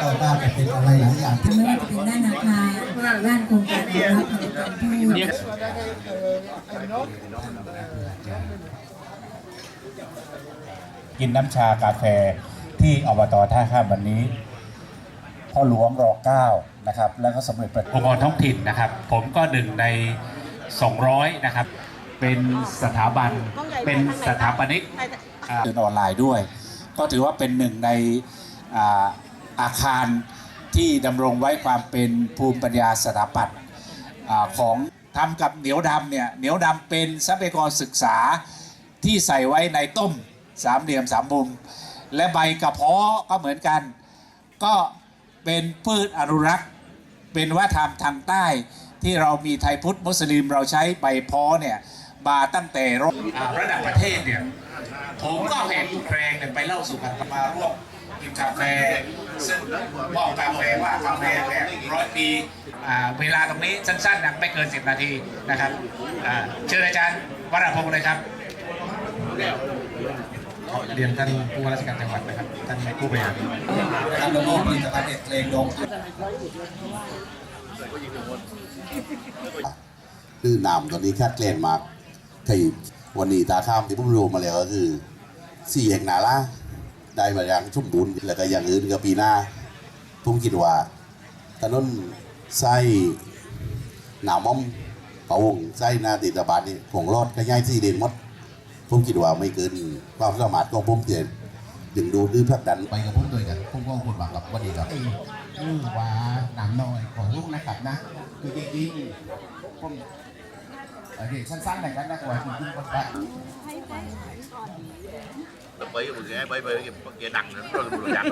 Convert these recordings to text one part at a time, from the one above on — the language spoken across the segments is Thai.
ก็น่าจะเป็นอะไรหลายอย่างที่ไม่ว่าจะเป็นด้านอาคารด้านโครงการอนุรักษ์ผลิตภัณฑ์พืชกินน้ำชากาแฟที่อบตท่าข้ามวันนี้พ่อหลวงรอเก้านะครับแล้วก็สมเด็จพระองค์กรท้องถิ่นนะครับ ผมก็หนึ่งใน 200 นะครับ เป็นสถาบันเป็นสถาปนิกอ่าเดินออนไลน์ด้วย ก็ถือว่าเป็นหนึ่งใน อาคารที่ดำรงไว้ความเป็นภูมิปัญญาสถาปัตย์ของทำกับเหนียวดำเนี่ยเหนียวดำเป็นทรัพยากรศึกษาที่ใส่ไว้ในต้มสามเหลี่ยมสามมุม และใบกระเพาะก็เหมือนกัน ก็เป็นพืชอนุรักษ์ เป็นวัฒนธรรมทางใต้ที่เรามีไทยพุทธมุสลิมเราใช้ใบเพาะเนี่ยมาตั้งแต่รระดับประเทศเนี่ยผมก็เห็นแพรงเนี่ยไปเล่าสู่กันมาร่วม กินกาแฟ ซึ่งบอกกาแฟว่ากาแฟแบบร้อยปีเวลาตรงนี้สั้นๆนะไม่เกิน 10 นาทีนะครับเชิญอาจารย์วรพงศ์เลยครับขอเรียนท่านผู้ว่าราชการจังหวัดนะครับ ท่านผู้บริหารนะครับแล้วก็ผลิตภัณฑ์เด็ดเพลงดงคือนามตอนนี้คาดเกลนมาที่วันนี้ตาข้ามที่ผมรู้มาแล้วก็คือสี่แห่งนาละ ได้มาอย่างชุ่มบุญแล้วก็อย่างอื่นก็ปีหน้าผมคิดว่าถนนไส้หนาวม่อมปะวงไส้หนาติดตะบานนี่ของรอดก็ย่ายสี่เด่นมดผมคิดว่าไม่เกินความสามารถของผมเจ็ดึงดูดหรือผลักดันไปกับผมด้วยกันผมก็พูดหวังกับวันนี้ครับคือว่าหนังน้อยของลูกนะครับนะคือจริงๆผมโอเคสั้นๆหน่อยกันนะว่า จริงๆผมว่า bởi vì cái bởi vì cái cái đằng nó rất là đằng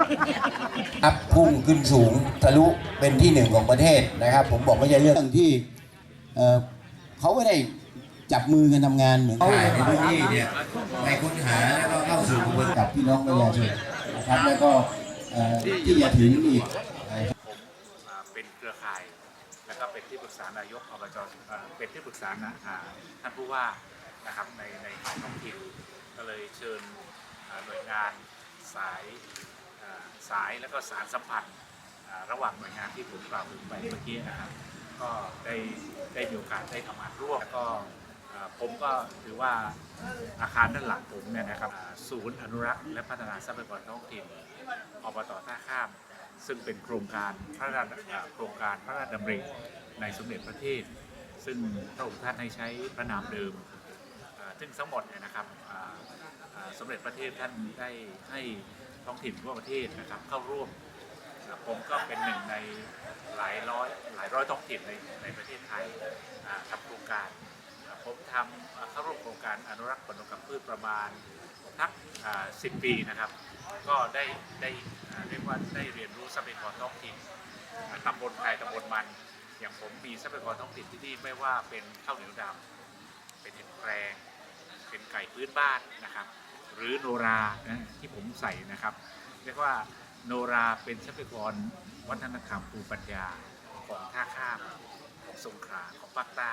อัพพุ่งขึ้นสูงทะลุเป็นที่หนึ่งของประเทศนะครับ ผมบอกไม่ใช่เรื่องที่เอ่อเขาไม่ได้จับมือกันทำงานเหมือนเขาในพื้นที่เนี่ยไปค้นหาแล้วก็เข้าสู่กระบวนกับพี่น้องประชาชนนะครับแล้วก็เอ่อที่จะถึงอีกอ่าเป็นเครือข่าย แล้วก็เป็นที่ปรึกษานายกอบจอ่าเป็นที่ปรึกษานะอ่าท่านผู้ว่านะครับในในท้องถิ่นก็เลยเชิญอ่า หน่วยงานสายสายแล้วก็สารสัมพันธ์ระหว่างหน่วยงานที่ผมกล่าวถึงไปเมื่อกี้นะครับก็ได้ได้มีโอกาสได้ทำงานร่วมแล้วก็ผมก็ถือว่าอาคารด้านหลังผมเนี่ยนะครับศูนย์อนุรักษ์และพัฒนาทรัพยากรท้องถิ่นอบตท่าข้าม ซึ่งเป็นโครงการพระราชโครงการพระราชดำริในสมเด็จพระเทพซึ่งพระองค์ท่านให้ใช้พระนามเดิม ซึ่งทั้งหมดเนี่ยนะครับ สมเด็จพระเทพท่านได้ให้ท้องถิ่นทั่วประเทศนะครับเข้าร่วม ผมก็เป็นหนึ่งในหลายร้อยหลายร้อยท้องถิ่นในในประเทศไทยทำโครงการผมทำอ่าเข้าร่วมโครงการอนุรักษ์ผลกับพืชประมาณทักสิบปีนะครับ ก็ได้ได้เรียกว่าได้เรียนรู้ทรัพยากรท้องถิ่นตำบลใครตำบลมัน อย่างผมมีทรัพยากรท้องถิ่นที่นี่ไม่ว่าเป็นข้าวเหนียวดำเป็นเห็ดแครงเป็นไก่พื้นบ้านนะครับ หรือโนราที่ผมใส่นะครับ เรียกว่าโนราเป็นทรัพยากรวัฒนธรรมภูมิปัญญาของท่าข้ามของสงขลาของภาคใต้